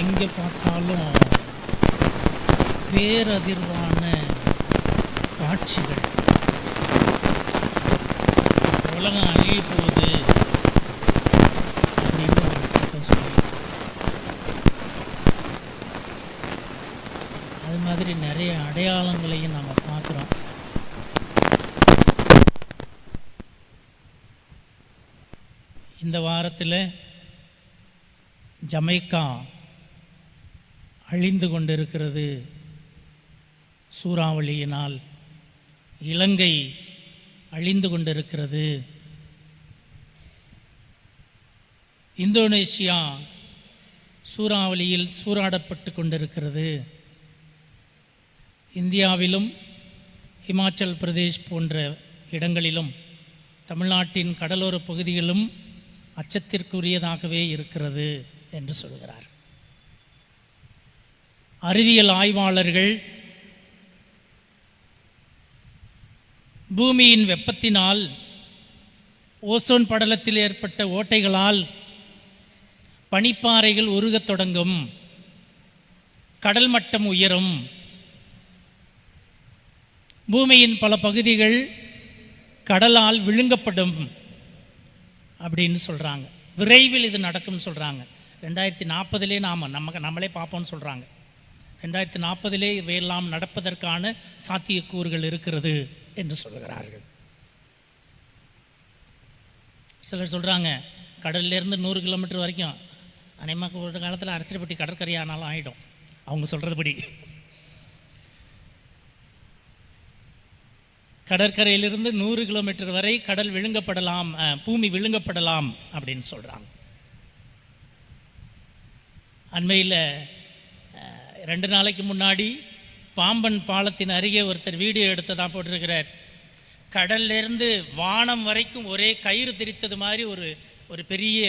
எங்கே பார்த்தாலும் பேரதிர்வான காட்சிகள். உலகம் அழிய போகுது அப்படின்னு ஒரு கூட்டம் அது மாதிரி நிறைய அடையாளங்களையும் நாம் பார்க்குறோம். இந்த வாரத்தில் ஜமைக்கா அழிந்து கொண்டிருக்கிறது. சூறாவளியினால் இலங்கை அழிந்து கொண்டிருக்கிறது. இந்தோனேஷியா சூறாவளியில் சூறாடப்பட்டு கொண்டிருக்கிறது. இந்தியாவிலும் ஹிமாச்சல் பிரதேஷ் போன்ற இடங்களிலும் தமிழ்நாட்டின் கடலோர பகுதிகளும் அச்சத்திற்குரியதாகவே இருக்கிறது என்று சொல்கிறார். அறிவியல் ஆய்வாளர்கள் பூமியின் வெப்பத்தினால் ஓசோன் படலத்தில் ஏற்பட்ட ஓட்டைகளால் பனிப்பாறைகள் உருகத் தொடங்கும் கடல் மட்டம் உயரும். பூமியின் பல பகுதிகள் கடலால் விழுங்கப்படும் அப்படின்னு சொல்கிறாங்க விரைவில் இது நடக்கும்னு சொல்கிறாங்க ரெண்டாயிரத்தி நாற்பதுலேயே நாம் நம்ம நம்மளே பார்ப்போம்னு சொல்கிறாங்க ரெண்டாயிரத்தி நாற்பதிலே இவையெல்லாம் நடப்பதற்கான சாத்தியக்கூறுகள் இருக்கிறது என்று சொல்கிறார்கள். சிலர் சொல்கிறாங்க கடல்லேருந்து நூறு கிலோமீட்டர் வரைக்கும் அநேகமாக ஒரு காலத்தில் அரசியல்பட்டி கடற்கரையானாலும் ஆகிடும் அவங்க சொல்கிறதுபடி கடற்கரையிலிருந்து நூறு கிலோமீட்டர் வரை கடல் விழுங்கப்படலாம் பூமி விழுங்கப்படலாம் அப்படின்னு சொல்கிறாங்க அண்மையில் ரெண்டு நாளைக்கு முன்னாடி பாம்பன் பாலத்தின் அருகே ஒருத்தர் வீடியோ எடுத்ததாக போட்டிருக்கிறார். கடல்லேருந்து வானம் வரைக்கும் ஒரே கயிறு திரித்தது மாதிரி ஒரு ஒரு பெரிய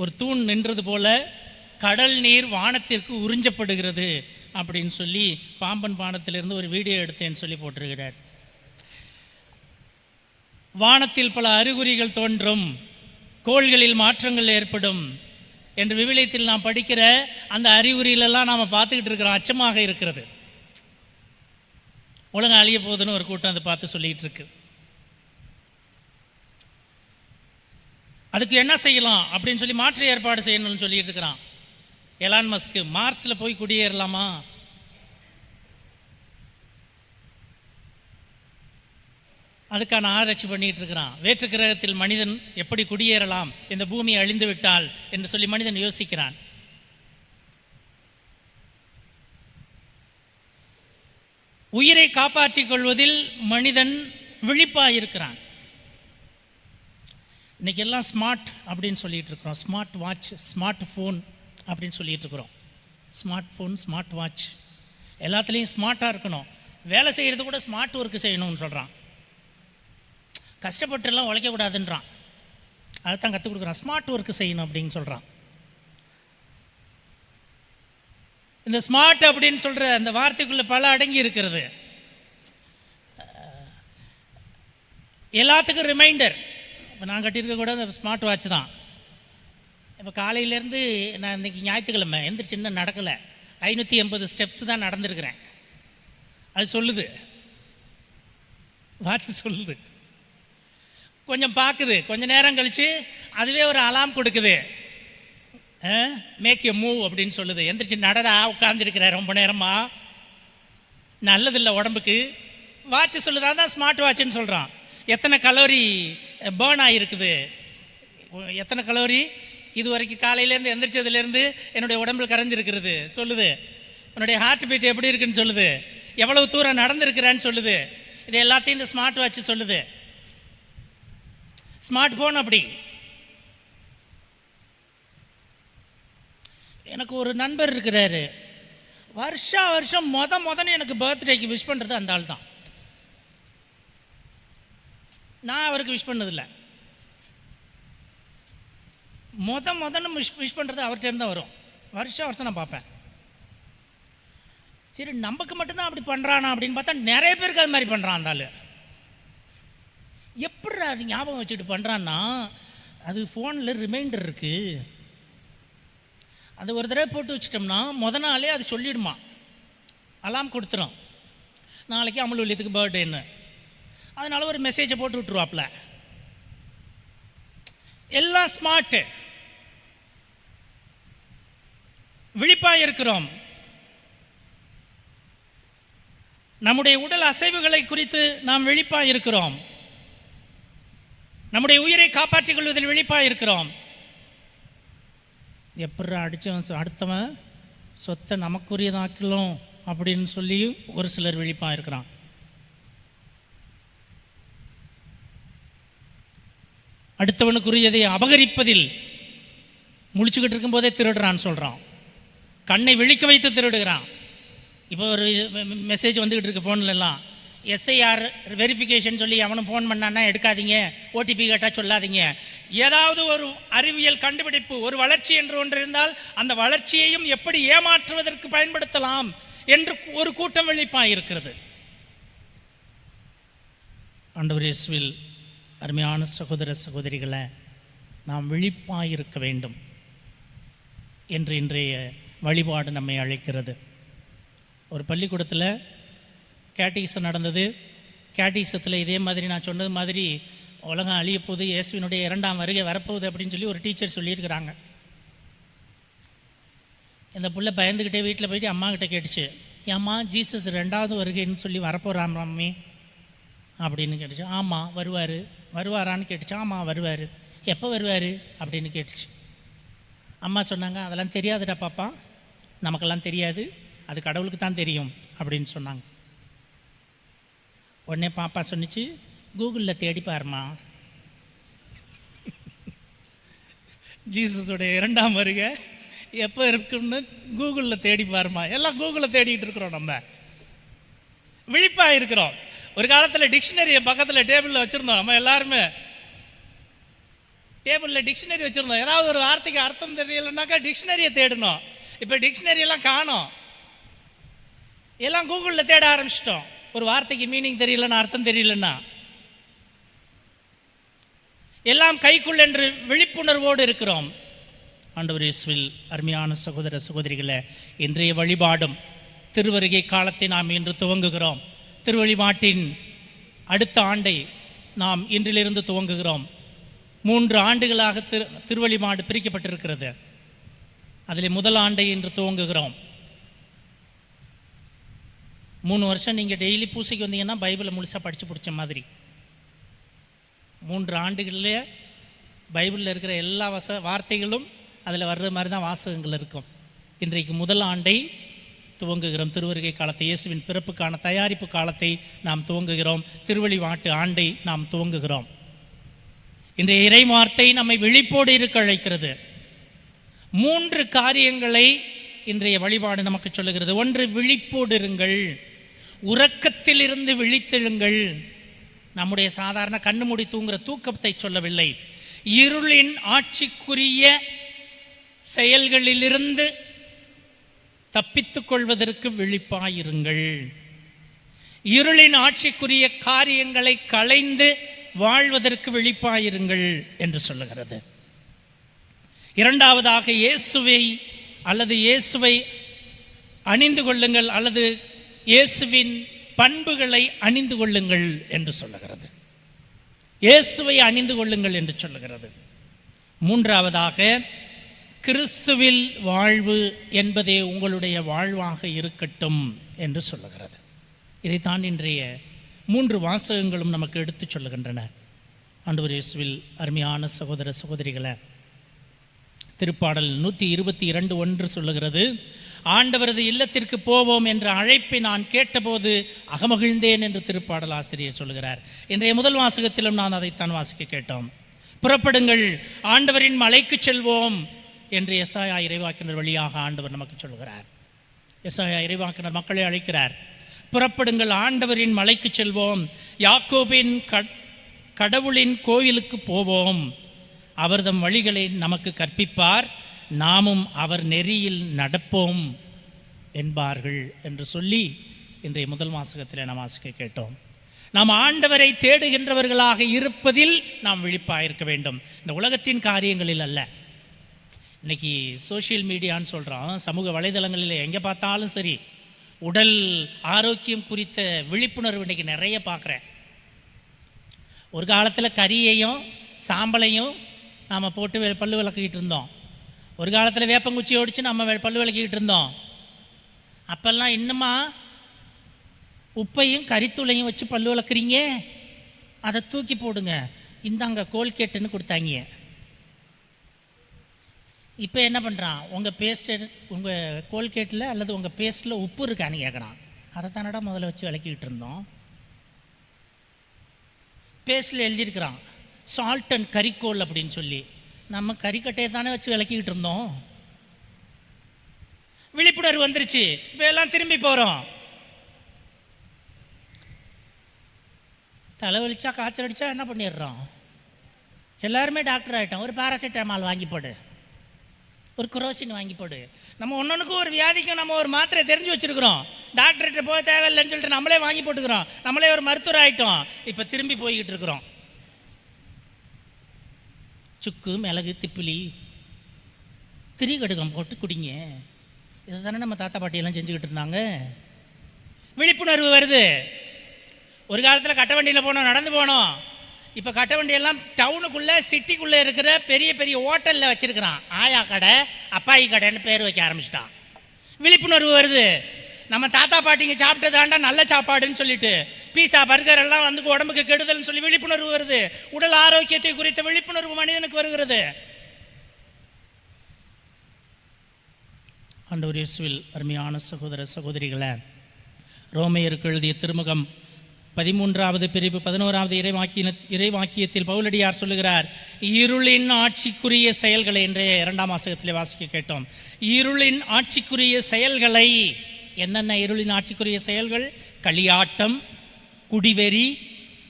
ஒரு தூண் நின்றது போல கடல் நீர் வானத்திற்கு உறிஞ்சப்படுகிறது அப்படின்னு சொல்லி பாம்பன் பானத்திலிருந்து ஒரு வீடியோ எடுத்தேன்னு சொல்லி போட்டிருக்கிறார். வானத்தில் பல அறிகுறிகள் தோன்றும் கோள்களில் மாற்றங்கள் ஏற்படும் என்று விவிலியத்தில் நாம் படிக்கிற அந்த அறிகுறிகளெல்லாம் நாம் பார்த்துக்கிட்டு இருக்கிறோம் அச்சமாக இருக்கிறது. உலகம் அழிய போகுதுன்னு ஒரு கூட்டம் அதை பார்த்து சொல்லிகிட்டு இருக்கு. அதுக்கு என்ன செய்யலாம் அப்படின்னு சொல்லி மாற்று ஏற்பாடு செய்யணும்னு சொல்லிட்டு இருக்கிறான். எலான் மஸ்க்கு மார்ஸில் போய் குடியேறலாமா? அதுக்கான ஆராய்ச்சி பண்ணிட்டு இருக்கிறான். வேற்று கிரகத்தில் மனிதன் எப்படி குடியேறலாம்? இந்த பூமி அழிந்து விட்டால் என்று சொல்லி மனிதன் யோசிக்கிறான். உயிரை காப்பாற்றிக் கொள்வதில் மனிதன் விழிப்பாக இருக்கிறான் இன்னைக்கு எல்லாம் ஸ்மார்ட் அப்படின்னு சொல்லிட்டு இருக்கிறோம். ஸ்மார்ட் வாட்ச் ஸ்மார்ட் ஃபோன் அப்படின்னு சொல்லிட்டு இருக்கிறோம். ஸ்மார்ட் ஃபோன் ஸ்மார்ட் வாட்ச் எல்லாத்துலேயும் ஸ்மார்ட்டாக இருக்கணும். வேலை செய்கிறது கூட ஸ்மார்ட் ஒர்க்கு செய்யணும்னு சொல்கிறான் கஷ்டப்பட்டுலாம் உழைக்கக்கூடாதுன்றான். அதைத்தான் கற்றுக் கொடுக்குறான். ஸ்மார்ட் ஒர்க்கு செய்யணும் அப்படின்னு சொல்கிறான் இந்த ஸ்மார்ட் அப்படின்னு சொல்கிற அந்த வார்த்தைக்குள்ளே பல அடங்கி இருக்கிறது. எல்லாத்துக்கும் ரிமைண்டர் இப்போ நான் கட்டியிருக்க கூட அந்த ஸ்மார்ட் வாட்ச் தான். இப்போ காலையிலேருந்து நான் இன்றைக்கி ஞாயிற்றுக்கிழமை எந்திரிச்சு இன்னும் நடக்கலை. ஐநூற்றி எண்பது ஸ்டெப்ஸ் தான் நடந்திருக்கிறேன். அது சொல்லுது. வாட்ச் சொல்லுது. கொஞ்சம் பார்க்குது கொஞ்ச நேரம் கழித்து அதுவே ஒரு அலாம் கொடுக்குது. மேக் எ மூவ் அப்படின்னு சொல்லுது. எந்திரிச்சு நடடா உட்காந்துருக்கிற ரொம்ப நேரமாக நல்லதில்லை உடம்புக்கு. வாட்ச் சொல்லுதா. தான் ஸ்மார்ட் வாட்ச்னு சொல்கிறான் எத்தனை கலோரி பேர்ன் ஆகிருக்குது எத்தனை கலோரி? இது வரைக்கும் காலையிலேருந்து எந்திரிச்சதுலேருந்து என்னுடைய உடம்புல கரைஞ்சிருக்கிறது. சொல்லுது. உன்னுடைய ஹார்ட் பீட் எப்படி இருக்குன்னு சொல்லுது. எவ்வளவு தூரம் நடந்திருக்கிறேன்னு சொல்லுது. இது எல்லாத்தையும் இந்த ஸ்மார்ட் வாட்ச் சொல்லுது. ஸ்மார்ட் ஃபோன் அப்படி. எனக்கு ஒரு நண்பர் இருக்கிறாரு. வருஷா வருஷம் மொத மொதன்னு எனக்கு பர்த்டேக்கு விஷ் பண்ணுறது அந்த ஆள் தான். நான் அவருக்கு விஷ் பண்ணதில்லை. மொத முதன்னு விஷ் விஷ் பண்ணுறது அவர்கிட்ட தான் வரும். வருஷம் வருஷம் நான் பார்ப்பேன். சரி நமக்கு மட்டும்தான் அப்படி பண்ணுறானா அப்படின்னு பார்த்தா நிறைய பேருக்கு அது மாதிரி பண்ணுறான் அந்த ஆள். எப்படி அது ஞாபகம் வச்சுட்டு பண்ணுறான்னா அது ஃபோனில் ரிமைண்டர் இருக்குது அது ஒரு தடவை போட்டு வச்சிட்டோம்னா முத நாளே அது சொல்லிடுமா. அலாம் கொடுத்துரும். நாளைக்கு அமலுல்யத்துக்கு பர்த்டேன்னு அதனால் ஒரு மெசேஜை போட்டு விட்ருவாப்ல எல்லாம் ஸ்மார்ட்டு விழிப்பாக இருக்கிறோம். நம்முடைய உடல் அசைவுகளை குறித்து நாம் விழிப்பாக இருக்கிறோம். நம்முடைய உயிரை காப்பாற்றிக் கொள்வதில் விழிப்பாக இருக்கிறோம் எப்படி அடித்தவன் அடுத்தவன் சொத்தை நமக்குரியதாக்கலாம் அப்படின்னு சொல்லி ஒரு சிலர் விழிப்பாக இருக்கிறான் அடுத்தவனுக்குரியதை அபகரிப்பதில் முழிச்சுக்கிட்டு இருக்கும்போதே திருடுறான்னு சொல்கிறான் கண்ணை விழிக்க வைத்து திருடுகிறான். இப்போ ஒரு மெசேஜ் வந்துக்கிட்டு இருக்கு ஃபோன்லலாம் எல்லாம். எஸ்ஐஆர் வெரிஃபிகேஷன் சொல்லி அவனும் ஃபோன் பண்ணான்னா எடுக்காதீங்க. ஓடிபி கேட்டால் சொல்லாதீங்க. ஏதாவது ஒரு அறிவியல் கண்டுபிடிப்பு ஒரு வளர்ச்சி என்று ஒன்று இருந்தால் அந்த வளர்ச்சியையும் எப்படி ஏமாற்றுவதற்கு பயன்படுத்தலாம் என்று ஒரு கூட்டம் வெளிப்பாக இருக்கிறது. ஆண்டவர் இயேசுவில் அருமையான சகோதர சகோதரிகளை நாம் விழிப்பாக இருக்க வேண்டும் என்று இன்றைய வழிபாடு நம்மை அழைக்கிறது. ஒரு பள்ளிக்கூடத்தில் கேட்டிசம் நடந்தது. கேட்டிசத்தில் இதே மாதிரி நான் சொன்னது மாதிரி உலகம் அழிய போகுது இயேசுவினுடைய இரண்டாம் வருகை வரப்போகுது அப்படின்னு சொல்லி ஒரு டீச்சர் சொல்லியிருக்கிறாங்க. இந்த புள்ள பயந்துக்கிட்டே வீட்டில் போயிட்டு அம்மா கிட்ட கேட்டுச்சு ஏம்மா ஜீசஸ் ரெண்டாவது வருகைன்னு சொல்லி வரப்போகிறான் மம்மி அப்படின்னு கேட்டுச்சு. ஆமாம் வருவார். வருவாரான்னு? கேட்டுச்சு. ஆமாம் வருவார். எப்போ வருவார்? அப்படின்னு கேட்டுச்சு. அம்மா சொன்னாங்க அதெல்லாம் தெரியாதுடா பாப்பா. நமக்கெல்லாம் தெரியாது. அது கடவுளுக்கு தான் தெரியும். அப்படின்னு சொன்னாங்க. உடனே பாப்பா சொன்னிச்சு கூகுளில் தேடி பாருமா ஜீசஸோடைய இரண்டாம் வருகை எப்போ இருக்குன்னு கூகுளில் தேடி பாருமா எல்லாம் கூகுளில் தேடிக்கிட்டு இருக்கிறோம் நம்ம. விழிப்பாக இருக்கிறோம். ஒரு காலத்தில் டிக்ஷனரியை பக்கத்தில் டேபிளில் வச்சுருந்தோம் நம்ம எல்லாருமே. டேபிளில் டிக்ஷனரி வச்சுருந்தோம். ஏதாவது ஒரு வார்த்தைக்கு அர்த்தம் தெரியலைன்னாக்கா டிக்ஷனரியை தேடணும். இப்போ டிக்ஷனரியெல்லாம் காணும் காணோம். எல்லாம் கூகுளில் தேட ஆரம்பிச்சிட்டோம். ஒரு வார்த்தைக்கு மீனிங் தெரியலன்னா அர்த்தம் தெரியலன்னா? எல்லாம் கைக்குள் என்று விழிப்புணர்வோடு இருக்கிறோம். ஆண்டவர் இயேசுவில் அருமையான சகோதர சகோதரிகளை இன்றைய வழிபாடும் திருவருகை காலத்தை நாம் இன்று துவங்குகிறோம். திருவழிபாட்டின் அடுத்த ஆண்டை நாம் இன்றிலிருந்து துவங்குகிறோம். மூன்று ஆண்டுகளாக திரு திருவழிபாடு பிரிக்கப்பட்டிருக்கிறது. அதில் முதல் ஆண்டை இன்று துவங்குகிறோம். மூணு வருஷம் நீங்கள் டெய்லி பூசைக்கு வந்தீங்கன்னா பைபிளை முழுசாக படித்து பிடிச்ச மாதிரி. மூன்று ஆண்டுகளில் பைபிளில் இருக்கிற எல்லா வச வார்த்தைகளும் அதில் வர்ற மாதிரி தான் வாசகங்கள் இருக்கும். இன்றைக்கு முதல் ஆண்டை துவங்குகிறோம். திருவருகை காலத்தை இயேசுவின் பிறப்புக்கான தயாரிப்பு காலத்தை நாம் துவங்குகிறோம். திருவழிவாட்டு ஆண்டை நாம் துவங்குகிறோம். இன்றைய இறை வார்த்தை நம்மை விழிப்போடு இருக்க அழைக்கிறது. மூன்று காரியங்களை இன்றைய வழிபாடு நமக்கு சொல்லுகிறது. ஒன்று விழிப்போடு இருங்கள் உறக்கத்திலிருந்து விழித்தெழுங்கள். நம்முடைய சாதாரண கண்ணு மூடி தூங்குற தூக்கத்தை சொல்லவில்லை. இருளின் ஆட்சிக்குரிய செயல்களிலிருந்து தப்பித்துக் கொள்வதற்கு விழிப்பாயிருங்கள். இருளின் ஆட்சிக்குரிய காரியங்களை களைந்து வாழ்வதற்கு விழிப்பாயிருங்கள் என்று சொல்லுகிறது. இரண்டாவதாக இயேசுவை அல்லது இயேசுவை அணிந்து கொள்ளுங்கள் அல்லது இயேசுவின் பண்புகளை அணிந்து கொள்ளுங்கள் என்று சொல்லுகிறது. இயேசுவை அணிந்து கொள்ளுங்கள் என்று சொல்லுகிறது. மூன்றாவதாக கிறிஸ்துவில் வாழ்வு என்பதே உங்களுடைய வாழ்வாக இருக்கட்டும் என்று சொல்லுகிறது. இதைத்தான் இன்றைய மூன்று வாசகங்களும் நமக்கு எடுத்துச் சொல்லுகின்றன. ஆண்டவர் இயேசுவில் அருமையான சகோதர சகோதரிகளை திருப்பாடல் நூற்றி இருபத்தி இரண்டு ஒன்று சொல்லுகிறது ஆண்டவரது இல்லத்திற்கு போவோம் என்ற அழைப்பை நான் கேட்டபோது அகமகிழ்ந்தேன் என்று திருப்பாடல் ஆசிரியர் சொல்கிறார் இன்றைய முதல் வாசகத்திலும் நான் அதைத்தான் வாசிக்க கேட்டோம். புறப்படுங்கள் ஆண்டவரின் மலைக்கு செல்வோம் என்று எஸ்ஆயா இறைவாக்கினர் வழியாக ஆண்டவர் நமக்கு சொல்கிறார். எஸ்ஆயா இறைவாக்கினர் மக்களை அழைக்கிறார். புறப்படுங்கள் ஆண்டவரின் மலைக்கு செல்வோம். யாக்கோபின் க- கடவுளின் கோயிலுக்கு போவோம். அவர்தம் வழிகளை நமக்கு கற்பிப்பார். நாமும் அவர் நெறியில் நடப்போம் என்பார்கள் என்று சொல்லி இன்றைய முதல் மாசகத்தில் நாம் ஆசிக்க கேட்டோம். நாம் ஆண்டவரை தேடுகின்றவர்களாக இருப்பதில் நாம் விழிப்பாக இருக்க வேண்டும். இந்த உலகத்தின் காரியங்களில் அல்ல. இன்னைக்கு சோஷியல் மீடியான்னு சொல்கிறோம் சமூக வலைதளங்களில் எங்கே பார்த்தாலும் சரி உடல் ஆரோக்கியம் குறித்த விழிப்புணர்வு இன்றைக்கி நிறைய பார்க்குறேன். ஒரு காலத்தில் கறியையும் சாம்பலையும் நாம் போட்டு பல்லு விளக்கிக்கிட்டு இருந்தோம். ஒரு காலத்தில் வேப்பங்குச்சி ஒடிச்சு நம்ம பல்லு விளக்கிக்கிட்டு இருந்தோம். அப்போல்லாம் இன்னுமா உப்பையும் கறித்தூளையும் வச்சு பல்லு விளக்குறீங்க? அதை தூக்கி போடுங்க. இந்தாங்க கோல்கேட்டுன்னு கொடுத்தாங்க. இப்போ என்ன பண்ணுறான் உங்கள் பேஸ்ட்டு உங்கள் கோல்கேட்டில் அல்லது உங்கள் பேஸ்ட்டில் உப்பு இருக்கான்னு கேட்குறான் அதை தானடா முதல்ல வச்சு விளக்கிக்கிட்டு இருந்தோம். பேஸ்டில் எழுதியிருக்கிறான். சால்ட் அண்ட் கறிக்கோல் அப்படின்னு சொல்லி. நம்ம கறிக்கட்டையை தானே வச்சு விளக்கிக்கிட்டு இருந்தோம். விழிப்புணர்வு வந்துருச்சு. இப்போ எல்லாம் திரும்பி போகிறோம் தலைவலிச்சா காய்ச்சல் அடித்தா என்ன பண்ணிடுறோம்? எல்லாருமே டாக்டர் ஆகிட்டோம் ஒரு பாராசிட்டமால் வாங்கி போடு. ஒரு குரோசின் வாங்கி போடு. நம்ம ஒன்றுக்கும் ஒரு வியாதிக்கும் நம்ம ஒரு மாத்திரை தெரிஞ்சு வச்சுருக்குறோம். டாக்டர்கிட்ட போக தேவையில்லைன்னு சொல்லிட்டு நம்மளே வாங்கி போட்டுக்கிறோம். நம்மளே ஒரு மருத்துவர் ஆகிட்டோம் இப்போ திரும்பி போய்கிட்டு இருக்கிறோம். சுக்கு மிளகு திப்பிலி திரிகடுகம் போட்டு குடிங்க. இதை தானே நம்ம தாத்தா பாட்டியெல்லாம் செஞ்சுக்கிட்டு இருந்தாங்க. விழிப்புணர்வு வருது. ஒரு காலத்தில் கட்ட வண்டியில் போனோம் நடந்து போனோம். இப்போ கட்ட வண்டியெல்லாம் டவுனுக்குள்ளே சிட்டிக்குள்ளே இருக்கிற பெரிய பெரிய ஹோட்டலில் வச்சுருக்கிறான். ஆயா கடை அப்பாயி கடைன்னு பேர் வைக்க ஆரம்பிச்சிட்டான். விழிப்புணர்வு வருது. நம்ம தாத்தா பாட்டிங்க சாப்பிட்டதாண்டா நல்ல சாப்பாடுன்னு சொல்லிட்டு பீஸா பர்கர் எல்லாம் வந்து உடம்புக்கு கெடுதல்னு சொல்லி விழிப்புணர்வு வருது. உடல் ஆரோக்கியத்தை குறித்த விழிப்புணர்வு மனிதனுக்கு வருகிறது. ஆண்டவர் இயேசுவில் அருமையான சகோதர சகோதரிகளை ரோமையருக்கு எழுதிய திருமுகம் பதிமூன்றாவது பிரிவு பதினோராவது இறைவாக்கிய இறைவாக்கியத்தில் பவுலடியார் சொல்லுகிறார் இருளின் ஆட்சிக்குரிய செயல்களை என்றே இரண்டாம் வாசகத்திலே வாசிக்க கேட்டோம். இருளின் ஆட்சிக்குரிய செயல்களை என்னென்ன இருளின் ஆட்சிக்குரிய செயல்கள்? களியாட்டம் குடிவெறி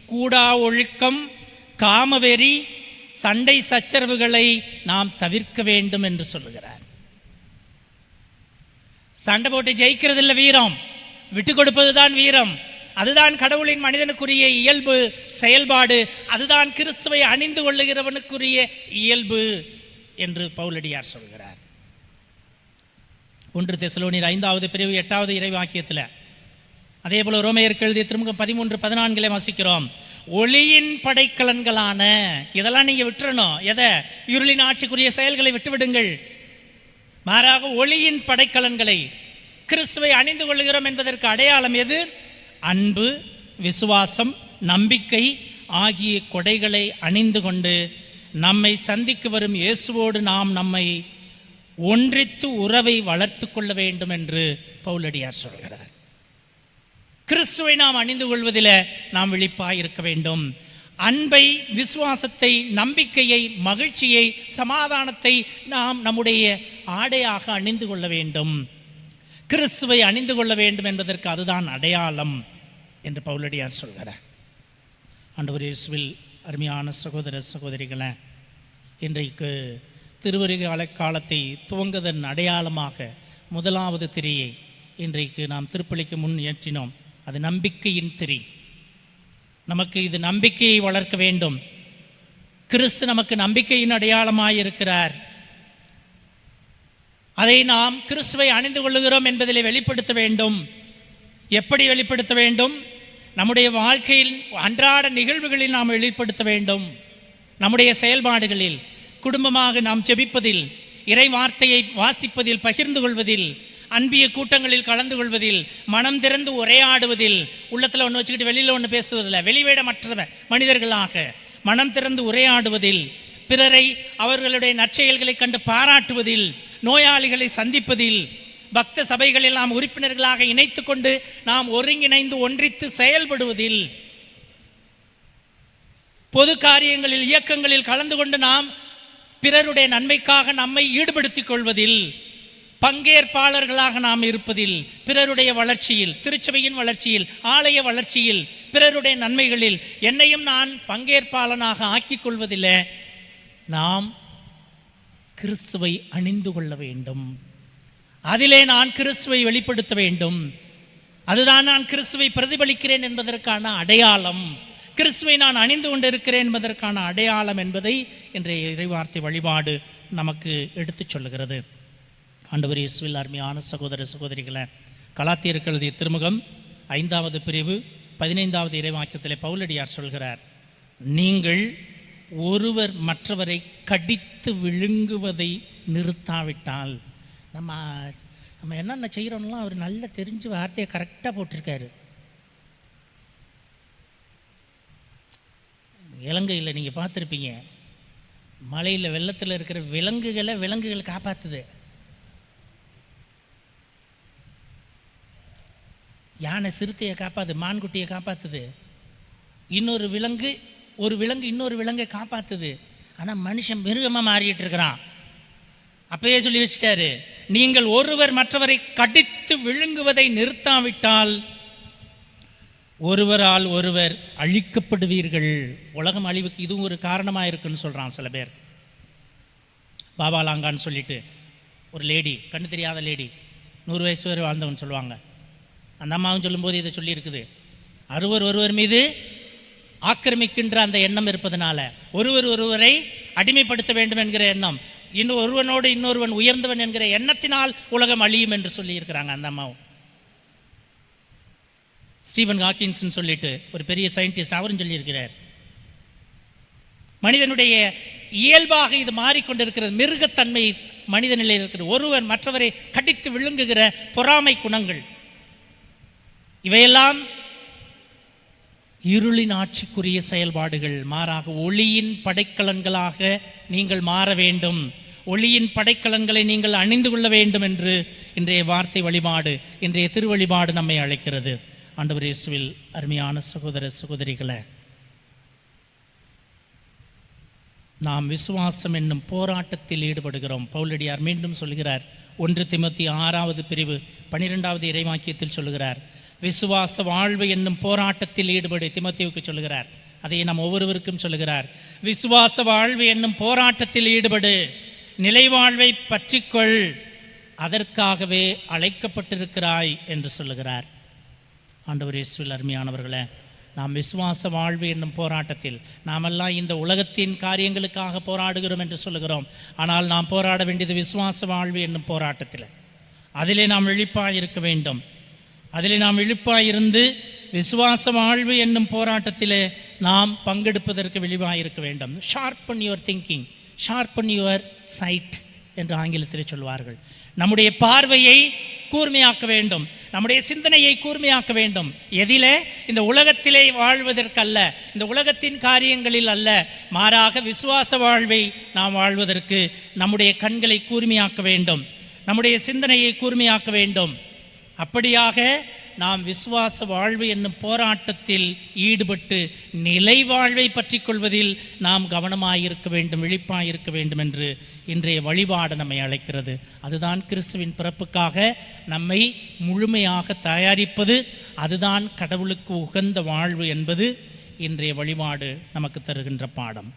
கூடா ஒழுக்கம் காமவெறி சண்டை சச்சரவுகளை நாம் தவிர்க்க வேண்டும் என்று சொல்லுகிறார். சண்டை போட்டு ஜெயிக்கிறது இல்லை வீரம். விட்டு கொடுப்பதுதான் வீரம். அதுதான் கடவுளின் மனிதனுக்குரிய இயல்பு செயல்பாடு. அதுதான் கிறிஸ்துவை அணிந்து கொள்ளுகிறவனுக்குரிய இயல்பு என்று பவுலடியார் சொல்கிறார். ஒன்று தெசலோனியர் ஐந்தாவது பிரிவு எட்டாவது இறைவாக்கியத்தில் அதே போல் ரோமையருக்கு எழுதிய திரும்ப பதிமூன்று பதினான்கிலே வாசிக்கிறோம். ஒளியின் படைக்கலன்களான இதெல்லாம் நீங்கள் விட்டுறணும். எதை? இருளின் ஆட்சிக்குரிய செயல்களை விட்டுவிடுங்கள். மாறாக ஒளியின் படைக்கலன்களை கிறிஸ்துவை அணிந்து கொள்கிறோம் என்பதற்கு அடையாளம் எது? அன்பு விசுவாசம் நம்பிக்கை ஆகிய கொடைகளை அணிந்து கொண்டு நம்மை சந்திக்கு வரும் இயேசுவோடு நாம் நம்மை ஒன்றித்து உறவை வளர்த்து கொள்ள வேண்டும் என்று பவுலடியார் சொல்கிறார். கிறிஸ்துவை நாம் அணிந்து கொள்வதில் நாம் விழிப்பாக இருக்க வேண்டும். அன்பை விசுவாசத்தை நம்பிக்கையை மகிழ்ச்சியை சமாதானத்தை நாம் நம்முடைய ஆடையாக அணிந்து கொள்ள வேண்டும். கிறிஸ்துவை அணிந்து கொள்ள வேண்டும் என்பதற்கு அதுதான் அடையாளம் என்று பவுலடியார் சொல்கிறார். ஆண்டவர் இயேசுவில் அருமையான சகோதர சகோதரிகளை இன்றைக்கு திருவருகால காலத்தை துவங்குவதன் அடையாளமாக முதலாவது திரியை இன்றைக்கு நாம் திருப்பலிக்கு முன் ஏற்றினோம். அது நம்பிக்கையின் திரி. நமக்கு இது நம்பிக்கையை வளர்க்க வேண்டும். கிறிஸ்து நமக்கு நம்பிக்கையின் அடையாளமாய் இருக்கிறார் அதை நாம் கிறிஸ்துவை அணிந்து கொள்ளுகிறோம் என்பதிலே வெளிப்படுத்த வேண்டும். எப்படி வெளிப்படுத்த வேண்டும்? நம்முடைய வாழ்க்கையில் அன்றாட நிகழ்வுகளில் நாம் வெளிப்படுத்த வேண்டும். நம்முடைய செயல்பாடுகளில். குடும்பமாக நாம் ஜெபிப்பதில் இறை வார்த்தையை வாசிப்பதில் பகிர்ந்து கொள்வதில் அன்பிய கூட்டங்களில் கலந்து கொள்வதில் மனம் திறந்து உரையாடுவதில் உள்ளத்தில் ஒன்று வச்சுக்கிட்டு வெளியில் ஒன்று பேசுவதில்லை வெளிவேடமற்ற மனிதர்களாக மனம் திறந்து உரையாடுவதில் பிறரை அவர்களுடைய நற்செயல்களை கண்டு பாராட்டுவதில் நோயாளிகளை சந்திப்பதில் பக்த சபைகளில் நாம் உறுப்பினர்களாக இணைத்து கொண்டு நாம் ஒருங்கிணைந்து ஒன்றித்து செயல்படுவதில் பொது காரியங்களில் இயக்கங்களில் கலந்து கொண்டு நாம் பிறருடைய நன்மைக்காக நம்மை ஈடுபடுத்திக் கொள்வதில் பங்கேற்பாளர்களாக நாம் இருப்பதில் பிறருடைய வளர்ச்சியில் திருச்சபையின் வளர்ச்சியில் ஆலய வளர்ச்சியில் பிறருடைய நன்மைகளில் என்னையும் நான் பங்கேற்பாளனாக ஆக்கிக் கொள்வதில் நாம் கிறிஸ்துவை அணிந்து கொள்ள வேண்டும். அதிலே நான் கிறிஸ்துவை வெளிப்படுத்த வேண்டும். அதுதான் நான் கிறிஸ்துவை பிரதிபலிக்கிறேன் என்பதற்கான அடையாளம். கிறிஸ்துவை நான் அணிந்து கொண்டிருக்கிறேன் என்பதற்கான அடையாளம் என்பதை இன்றைய இறைவார்த்தை வழிபாடு நமக்கு எடுத்துச் சொல்லுகிறது. ஆண்டவர் இயேசுவில் அருமையான சகோதர சகோதரிகளை கலாத்தியருக்கு எழுதிய திருமுகம் ஐந்தாவது பிரிவு பதினைந்தாவது இறைவாக்கியத்தில் பவுலடியார் சொல்கிறார் நீங்கள் ஒருவர் மற்றவரை கடித்து விழுங்குவதை நிறுத்தாவிட்டால் நம்ம நம்ம என்னென்ன செய்கிறோம்லாம் அவர் நல்லா தெரிஞ்சு வார்த்தையை கரெக்டாக போட்டிருக்காரு. இலங்கையில் நீங்கள் பார்த்துருப்பீங்க. மலையில் வெள்ளத்தில் இருக்கிற விலங்குகளை விலங்குகள் காப்பாற்றுது யானை சிறுத்தையை காப்பாற்று மான்குட்டியை காப்பாற்றுது இன்னொரு விலங்கு ஒரு விலங்கு இன்னொரு விலங்கை காப்பாத்துது. ஆனால் மனுஷன் மிருகமாக மாறிட்டு இருக்கிறான். அப்பயே சொல்லி வச்சுட்டாரு நீங்கள் ஒருவர் மற்றவரை கடித்து விழுங்குவதை நிறுத்தாவிட்டால் ஒருவரால் ஒருவர் அழிக்கப்படுவீர்கள். உலகம் அழிவுக்கு இதுவும் ஒரு காரணமாக இருக்குன்னு சொல்கிறான் சில பேர். பாபா லாங்கான்னு சொல்லிட்டு ஒரு லேடி கண்ணு தெரியாத லேடி நூறு வயசு வரை வாழ்ந்தவன் சொல்லுவாங்க. அந்த அம்மாவும் சொல்லும்போது இதை சொல்லியிருக்குது. அறுவர் ஒருவர் மீது ஆக்கிரமிக்கின்ற அந்த எண்ணம் இருப்பதனால ஒருவர் ஒருவரை அடிமைப்படுத்த வேண்டும் என்கிற எண்ணம் இன்னும் ஒருவனோடு இன்னொருவன் உயர்ந்தவன் என்கிற எண்ணத்தினால் உலகம் அழியும் என்று சொல்லியிருக்கிறாங்க அந்த அம்மாவும். ஸ்டீவன் ஹாக்கின்ஸ்னு சொல்லிட்டு ஒரு பெரிய சயின்டிஸ்ட் அவரும் சொல்லியிருக்கிறார். மனிதனுடைய இயல்பாக இது மாறிக்கொண்டிருக்கிறது மிருகத்தன்மை மனித நிலையில் இருக்கிறது ஒருவர் மற்றவரை கடித்து விழுங்குகிற பொறாமை குணங்கள். இவையெல்லாம் இருளின் ஆட்சிக்குரிய செயல்பாடுகள். மாறாக ஒளியின் படைக்கலன்களாக நீங்கள் மாற வேண்டும். ஒளியின் படைக்கலன்களை நீங்கள் அணிந்து கொள்ள வேண்டும் என்று இன்றைய வார்த்தை வழிபாடு இன்றைய திருவழிபாடு நம்மை அழைக்கிறது. ஆண்டவர் இயேசுவில் அருமையான சகோதர சகோதரிகளை நாம் விசுவாசம் என்னும் போராட்டத்தில் ஈடுபடுகிறோம். பவுலடியார் மீண்டும் சொல்கிறார் ஒன்று திமுத்தி ஆறாவது பிரிவு பனிரெண்டாவது இறைவாக்கியத்தில் சொல்லுகிறார் விசுவாச வாழ்வு என்னும் போராட்டத்தில் ஈடுபடு திமத்தியுக்கு சொல்லுகிறார் அதை நாம் ஒவ்வொருவருக்கும் சொல்லுகிறார் விசுவாச வாழ்வு என்னும் போராட்டத்தில் ஈடுபடு நிலைவாழ்வை பற்றிக்கொள் அதற்காகவே அழைக்கப்பட்டிருக்கிறாய் என்று சொல்லுகிறார். ஆண்டவர் இயேசுவில் அருமையானவர்களே நாம் விசுவாச வாழ்வு என்னும் போராட்டத்தில் நாமெல்லாம் இந்த உலகத்தின் காரியங்களுக்காக போராடுகிறோம் என்று சொல்லுகிறோம். ஆனால் நாம் போராட வேண்டியது விசுவாச வாழ்வு என்னும் போராட்டத்தில். அதிலே நாம் விழிப்பாய் இருக்க வேண்டும். அதிலே நாம் இழிப்பாக இருந்து விசுவாச வாழ்வு என்னும் போராட்டத்திலே நாம் பங்கெடுப்பதற்கு விழிவாக இருக்க வேண்டும். Sharpen your thinking sharpen your sight என்று ஆங்கிலத்தில் சொல்வார்கள். நம்முடைய பார்வையை கூர்மையாக்க வேண்டும். நம்முடைய சிந்தனையை கூர்மையாக்க வேண்டும். எதிலே இந்த உலகத்திலே வாழ்வதற்கல்ல இந்த உலகத்தின் காரியங்களில் அல்ல மாறாக விசுவாச வாழ்வை நாம் வாழ்வதற்கு நம்முடைய கண்களை கூர்மையாக்க வேண்டும். நம்முடைய சிந்தனையை கூர்மையாக்க வேண்டும். அப்படியாக நாம் விசுவாச வாழ்வு என்னும் போராட்டத்தில் ஈடுபட்டு நிலை வாழ்வை பற்றி கொள்வதில் நாம் கவனமாயிருக்க வேண்டும் விழிப்பாயிருக்க வேண்டும் என்று இன்றைய வழிபாடு நம்மை அழைக்கிறது. அதுதான் கிறிஸ்துவின் பிறப்புக்காக நம்மை முழுமையாக தயாரிப்பது அதுதான் கடவுளுக்கு உகந்த வாழ்வு என்பது இன்றைய வழிபாடு நமக்கு தருகின்ற பாடம்.